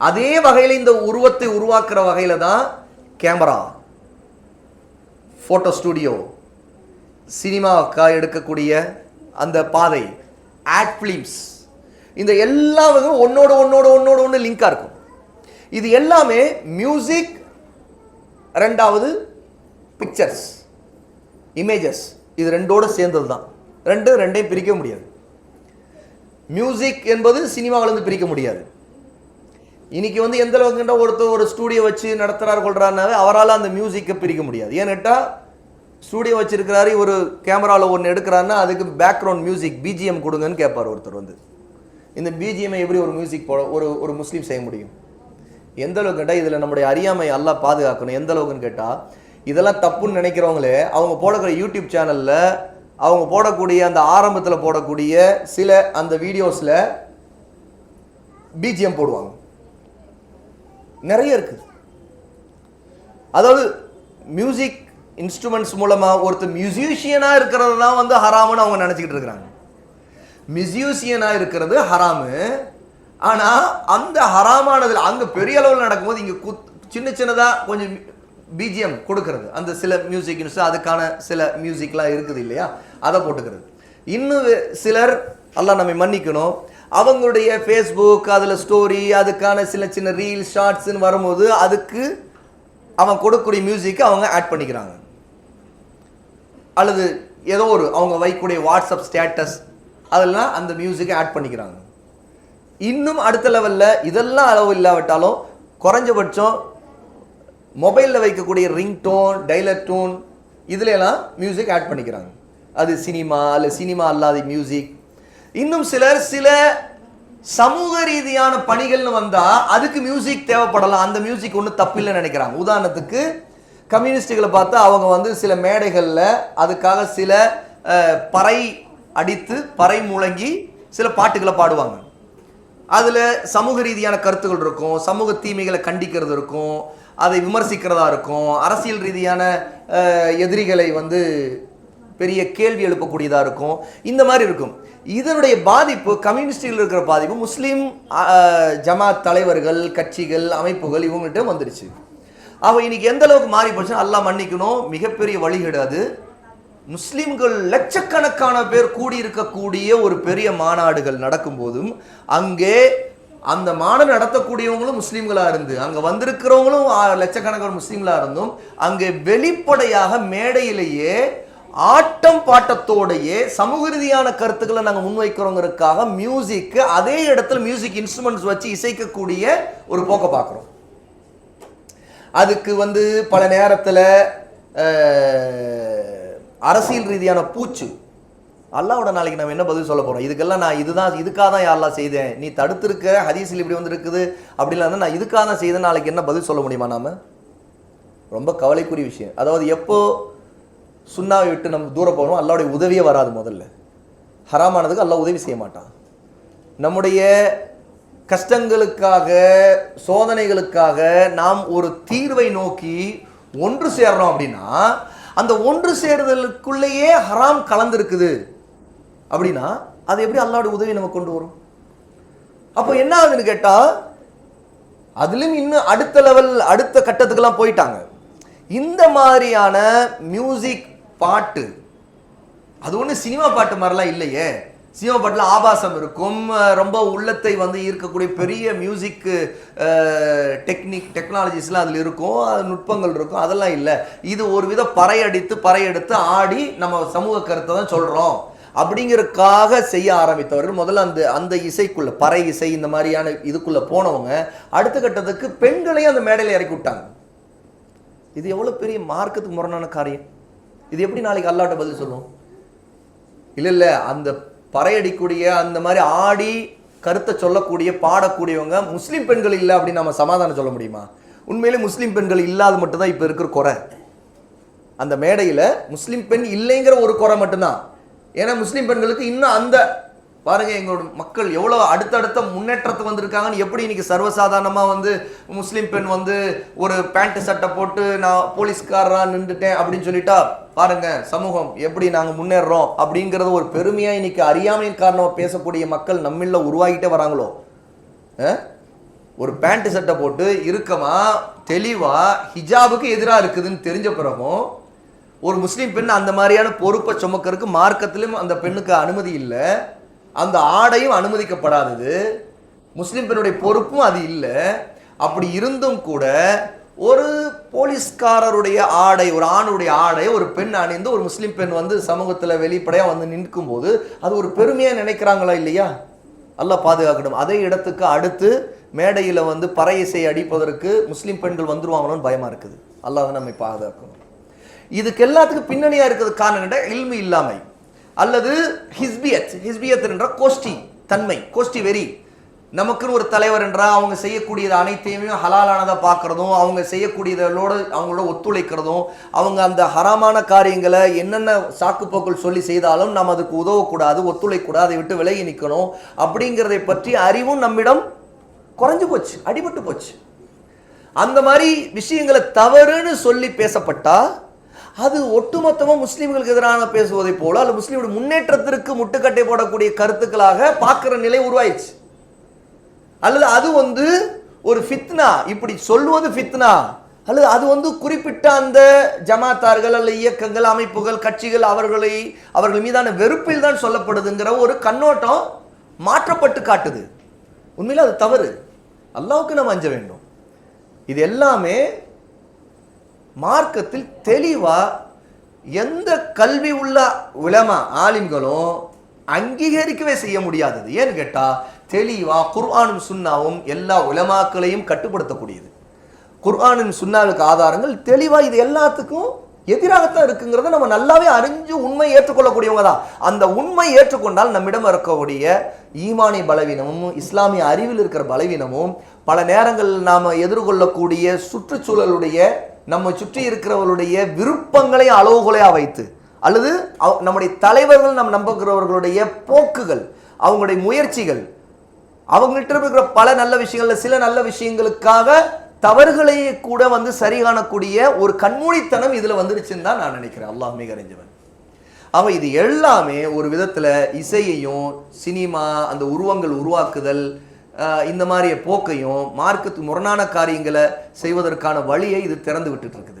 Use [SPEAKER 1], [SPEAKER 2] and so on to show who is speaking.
[SPEAKER 1] அதே வகையில் இந்த உருவத்தை உருவாக்குற வகையில் தான் கேமரா ஃபோட்டோ ஸ்டுடியோ சினிமாவுக்காக எடுக்கக்கூடிய அந்த பாதை ஆட் ஃபிலிம்ஸ் இந்த எல்லா வகையும் ஒன்னோட ஒன்னோட ஒன்னோட ஒன்று லிங்காக இருக்கும். இது எல்லாமே மியூசிக் ரெண்டாவது பிக்சர்ஸ் இமேஜஸ் இது ரெண்டோட சேர்ந்தது தான் ரெண்டு ரெண்டையும் பிரிக்க முடியாது. மியூசிக் என்பது சினிமாவிலேருந்து பிரிக்க முடியாது. இன்னைக்கு வந்து எந்த அளவுக்குன்ற ஒருத்தர் ஒரு ஸ்டூடியோ வச்சு நடத்துறாரு கொள்றாருனாவே அவரால் அந்த மியூசிக்கை பிரிக்க முடியாது. ஏன்னுட்டா ஸ்டூடியோ வச்சிருக்கிறாரு ஒரு கேமராவில் ஒன்று எடுக்கிறாருன்னா அதுக்கு பேக்ரவுண்ட் மியூசிக் பிஜிஎம் கொடுங்கன்னு கேட்பார் ஒருத்தர் வந்து. இந்த பிஜிஎம்ஐ எப்படி ஒரு மியூசிக் போட ஒரு ஒரு முஸ்லீம் செய்ய முடியும்? எந்த அளவுக்கு கேட்டால் இதில் நம்முடைய அறியாமை எல்லாம் பாதுகாக்கணும். எந்த அளவுக்குன்னு கேட்டால் இதெல்லாம் தப்புன்னு நினைக்கிறவங்களே அவங்க போடக்கூடிய யூடியூப் சேனலில் அவங்க போடக்கூடிய அந்த ஆரம்பத்தில் போடக்கூடிய சில அந்த வீடியோஸில் பிஜிஎம் போடுவாங்க. நிறைய இருக்குது அதாவது மியூசிக் இன்ஸ்ட்ருமெண்ட்ஸ் மூலமாக ஒருத்தர் மியூசிஷியனாக இருக்கிறது தான் வந்து ஹராமுன்னு அவங்க நினச்சிக்கிட்டு இருக்கிறாங்க. மியூசிஷியனாக இருக்கிறது ஹராமு ஆனால் அந்த ஹராமானதில் அங்கே பெரிய அளவில் நடக்கும்போது இங்கே குத் சின்ன சின்னதாக கொஞ்சம் பிஜிஎம் கொடுக்கறது. அந்த சில மியூசிக் அதுக்கான சில மியூசிக்லாம் இருக்குது இல்லையா? அதை போட்டுக்கிறது. இன்னும் சிலர் எல்லாம் நம்மை மன்னிக்கணும். அவங்களுடைய ஃபேஸ்புக் அதில் ஸ்டோரி அதுக்கான சில சின்ன ரீல்ஸ் ஷார்ட்ஸ்னு வரும்போது அதுக்கு அவன் கொடுக்கக்கூடிய மியூசிக்கை அவங்க ஆட் பண்ணிக்கிறாங்க. அல்லது ஏதோ ஒரு அவங்க வைக்கக்கூடிய வாட்ஸ்அப் ஸ்டேட்டஸ் அதெல்லாம் அந்த மியூசிக்கை ஆட் பண்ணிக்கிறாங்க. இன்னும் அடுத்த லெவலில் இதெல்லாம் அளவு இல்லாவிட்டாலும் குறைஞ்சபட்சம் மொபைலில் வைக்கக்கூடிய ரிங் டோன் டைலர் டோன் இதுலலாம் மியூசிக் ஆட் பண்ணிக்கிறாங்க. அது சினிமா அல்ல சினிமா அல்லாத மியூசிக் இன்னும் சிலர் சில சமூக ரீதியான பணிகள்னு வந்தால் அதுக்கு மியூசிக் தேவைப்படலாம். அந்த மியூசிக் ஒன்றும் தப்பில்லைன்னு நினைக்கிறாங்க. உதாரணத்துக்கு கம்யூனிஸ்டுகளை பார்த்தா அவங்க வந்து சில மேடைகளில் அதுக்காக சில பறை அடித்து பறை முழங்கி சில பாட்டுகளை பாடுவாங்க. அதில் சமூக ரீதியான கருத்துக்கள் இருக்கும். சமூக தீமைகளை கண்டிக்கிறது இருக்கும். அதை விமர்சிக்கிறதா இருக்கும். அரசியல் ரீதியான எதிரிகளை வந்து பெரிய கேள்வி எழுப்பக்கூடியதாக இருக்கும். இந்த மாதிரி இருக்கும். இதனுடைய பாதிப்பு கம்யூனிஸ்டில் இருக்கிற பாதிப்பு முஸ்லீம் ஜமாத் தலைவர்கள் கட்சிகள் அமைப்புகள் இவங்கள்ட்ட வந்துடுச்சு அவ இன்னைக்கு எந்த அளவுக்கு மாறி போச்சுன்னா எல்லாம் மன்னிக்கணும். மிகப்பெரிய வழிகேடு அது. முஸ்லீம்கள் லட்சக்கணக்கான பேர் கூடியிருக்கக்கூடிய ஒரு பெரிய மாநாடுகள் நடக்கும்போதும் அங்கே அந்த மாநாடு நடத்தக்கூடியவங்களும் முஸ்லீம்களாக இருந்து அங்கே வந்திருக்கிறவங்களும் லட்சக்கணக்கான முஸ்லீம்களாக இருந்தும் அங்கே வெளிப்படையாக மேடையிலேயே ஆட்டம் பாட்டத்தோடையே சமூக ரீதியான கருத்துக்களை நாங்கள் முன்வைக்கிறோங்கிறதுக்காக மியூசிக்கு அதே இடத்துல மியூசிக் இன்ஸ்ட்ருமெண்ட்ஸ் வச்சு இசைக்கக்கூடிய ஒரு போக்கை பார்க்குறோம். அதுக்கு வந்து பல நேரத்தில் அரசியல் ரீதியான பூச்சு. அல்லாவோட நாளைக்கு நம்ம என்ன பதில் சொல்ல போகிறோம் இதுக்கெல்லாம் நான் இதுதான் இதுக்காக தான் யாரெல்லாம் செய்தேன்? நீ தடுத்திருக்க ஹதீஸில் இப்படி வந்து இருக்குது அப்படிலாம் நான் இதுக்காக தான் செய்தேன் நாளைக்கு என்ன பதில் சொல்ல முடியுமா நாம? ரொம்ப கவலைக்குரிய விஷயம். அதாவது எப்போது சுண்ணாவை விட்டு நம்ம தூரம் போகிறோம் அல்லாவுடைய உதவியே வராது முதல்ல. ஹராமானதுக்கு அல்லா உதவி செய்ய மாட்டான். நம்முடைய கஷ்டங்களுக்காக சோதனைகளுக்காக நாம் ஒரு தீர்வை நோக்கி ஒன்று சேர்றோம் அப்படின்னா அந்த ஒன்று சேருதலுக்குள்ளேயே ஹராம் கலந்துருக்குது அப்படின்னா அது எப்படி அல்லாவுடைய உதவி நம்ம கொண்டு வரும்? அப்போ என்ன ஆகுதுன்னு கேட்டால் அதுலேயும் இன்னும் அடுத்த லெவல் அடுத்த கட்டத்துக்கெல்லாம் போயிட்டாங்க. இந்த மாதிரியான மியூசிக் பாட்டு. அது ஒன்றும் சினிமா பாட்டு மாதிரிலாம் இல்லையே. சினிமா பாட்டில் ஆபாசம் இருக்கும். ரொம்ப உள்ளத்தை வந்து ஈர்க்கக்கூடிய பெரிய மியூசிக் டெக்னிக் டெக்னாலஜிஸ்லாம் அதில் இருக்கும். அது நுட்பங்கள் இருக்கும். அதெல்லாம் இல்லை. இது ஒரு வித பறையடித்து பறையெடுத்து ஆடி நம்ம சமூக கருத்தை தான் சொல்கிறோம் அப்படிங்கிறதுக்காக செய்ய ஆரம்பித்தவர்கள். முதல்ல அந்த அந்த இசைக்குள்ள பறை இசை இந்த மாதிரியான இதுக்குள்ள போனவங்க அடுத்த கட்டத்துக்கு பெண்களையும் அந்த மேடையில் இறக்கி விட்டாங்க. இது எவ்வளோ பெரிய மார்க்கத்துக்கு முரணான காரியம். இது எப்படி நாளைக்கு அல்லாட்ட பதில் சொல்லுவோம்? இல்லை இல்லை அந்த பறையடிக்கூடிய அந்த மாதிரி ஆடி கருத்தை சொல்லக்கூடிய பாடக்கூடியவங்க முஸ்லீம் பெண்கள் இல்லை அப்படின்னு நம்ம சமாதானம் சொல்ல முடியுமா? உண்மையிலே முஸ்லீம் பெண்கள் இல்லாத மட்டும்தான் இப்போ இருக்கிற குறை. அந்த மேடையில் முஸ்லீம் பெண் இல்லைங்கிற ஒரு குறை மட்டும்தான். ஏன்னா முஸ்லீம் பெண்களுக்கு இன்னும் அந்த பாருங்க எங்களோட மக்கள் எவ்வளோ அடுத்தடுத்த முன்னேற்றத்தை வந்திருக்காங்கன்னு எப்படி இன்னைக்கு சர்வசாதாரணமாக வந்து முஸ்லீம் பெண் வந்து ஒரு பேண்ட்டு சட்டை போட்டு நான் போலீஸ்காரரா நின்றுட்டேன் அப்படின்னு சொல்லிட்டா பாருங்க சமூகம் எப்படி நாங்கள் முன்னேறுறோம் அப்படிங்கிறது ஒரு பெருமையாக இன்னைக்கு அறியாமையின் காரணமாக பேசக்கூடிய மக்கள் நம்மள உருவாகிட்டே வராங்களோ? ஒரு பேண்ட் சட்டை போட்டு இறுக்கமாக தெளிவாக ஹிஜாபுக்கு எதிராக இருக்குதுன்னு தெரிஞ்ச பிறகும் ஒரு முஸ்லீம் பெண் அந்த மாதிரியான பொறுப்பை சுமக்கிறதுக்கு மார்க்கத்திலும் அந்த பெண்ணுக்கு அனுமதி இல்லை. அந்த ஆடையும் அனுமதிக்கப்படாதது. முஸ்லீம் பெண்ணுடைய பொறுப்பும் அது இல்லை. அப்படி இருந்தும் கூட ஒரு போலீஸ்காரருடைய ஆடை ஒரு ஆணுடைய ஆடை ஒரு பெண் அணிந்து ஒரு முஸ்லீம் பெண் வந்து சமூகத்தில் வெளிப்படையாக வந்து நிற்கும் போது அது ஒரு பெருமையாக நினைக்கிறாங்களா இல்லையா? நல்லா பாதுகாக்கணும் அதே இடத்துக்கு அடுத்து மேடையில் வந்து பறை இசை அடிப்பதற்கு முஸ்லீம் பெண்கள் வந்துருவாங்களோன்னு பயமாக இருக்குது. அல்லாஹ் நம்மை பாதுகாக்கணும். இதுக்கு எல்லாத்துக்கும் பின்னணியாக இருக்கிறது காரணம் என்ன இல்மு இல்லாமை அல்லது ஹிஸ்பியத். ஹிஸ்பியத் என்ற கோஷ்டி தன்மை கோஷ்டி வெறி. நமக்குன்னு ஒரு தலைவர் என்றால் அவங்க செய்யக்கூடியது அனைத்தையுமே ஹலாலானதை பார்க்குறதும் அவங்க செய்யக்கூடியதோடு அவங்களோட ஒத்துழைக்கிறதும் அவங்க அந்த ஹராமான காரியங்களை என்னென்ன சாக்குப்போக்கள் சொல்லி செய்தாலும் நம்ம அதுக்கு உதவக்கூடாது ஒத்துழைக்கூடாது அதை விட்டு விலகி நிற்கணும் அப்படிங்கிறதை பற்றி அறிவும் நம்மிடம் குறைஞ்சு போச்சு அடிபட்டு போச்சு. அந்த மாதிரி விஷயங்களை தவறுன்னு சொல்லி பேசப்பட்டால் அது ஒட்டுமொத்தமாக முஸ்லீம்களுக்கு எதிரான பேசுவதை போல அல்ல முஸ்லீமுடைய முன்னேற்றத்திற்கு முட்டுக்கட்டை போடக்கூடிய கருத்துக்களாக பார்க்குற நிலை உருவாயிடுச்சு. அல்லது அது வந்து ஒரு ஃபித்னா இப்படி சொல்லுவது ஃபித்னா அல்லது அது வந்து குறிப்பிட்ட அந்த ஜமாத்தார்கள் அல்ல இயக்கங்கள் அமைப்புகள் கட்சிகள் அவர்களை அவர்கள் மீதான வெறுப்பில் தான் சொல்லப்படுதுங்கிற ஒரு கண்ணோட்டம் மாற்றப்பட்டு காட்டுது. உண்மையில் அது தவறு. அல்லாவுக்கு நம்ம அஞ்ச வேண்டும். இது எல்லாமே மார்க்கத்தில் தெளிவாக எந்த கல்வி உள்ள உலமா ஆலிம்களும் அங்கீகரிக்கவே செய்ய முடியாதது. ஏன்னு கேட்டால் தெளிவாக குர்ஆனும் சுன்னாவும் எல்லா உலமாக்களையும் கட்டுப்படுத்தக்கூடியது. குர்ஆனின் சுன்னாவுக்கு ஆதாரங்கள் தெளிவாக இது எல்லாத்துக்கும் எதிராகத்தான் இருக்குங்கிறத நம்ம நல்லாவே அறிஞ்சு உண்மை ஏற்றுக்கொள்ளக்கூடியவங்க தான். அந்த உண்மை ஏற்றுக்கொண்டால் நம்மிடம் இருக்கக்கூடிய ஈமானி பலவீனமும் இஸ்லாமிய அறிவில் இருக்கிற பலவீனமும் பல நேரங்களில் நாம் எதிர்கொள்ளக்கூடிய சுற்றுச்சூழலுடைய நம்ம சுற்றி இருக்கிறவர்களுடைய விருப்பங்களை அளவுகோலையாக வைத்து அல்லது அவ- நம்முடைய தலைவர்கள் நம் நம்புகிறவர்களுடைய போக்குகள் அவங்களுடைய முயற்சிகள் அவங்கள்ட்ட இருக்கிற பல நல்ல விஷயங்கள்ல சில நல்ல விஷயங்களுக்காக தவறுகளையே கூட வந்து சரி காணக்கூடிய ஒரு கண்மூடித்தனம் இதுல வந்துருச்சுன்னு தான் நான் நினைக்கிறேன். அல்லாஹ் மிக அறிஞ்சவன். அவ இது எல்லாமே ஒரு விதத்துல இசையையும் சினிமா அந்த உருவங்கள் உருவாக்குதல் இந்த மாதிரிய போக்கையும் மார்க்கத்து முரணான காரியங்களை செய்வதற்கான வழியை இது திறந்து விட்டுட்டு இருக்குது.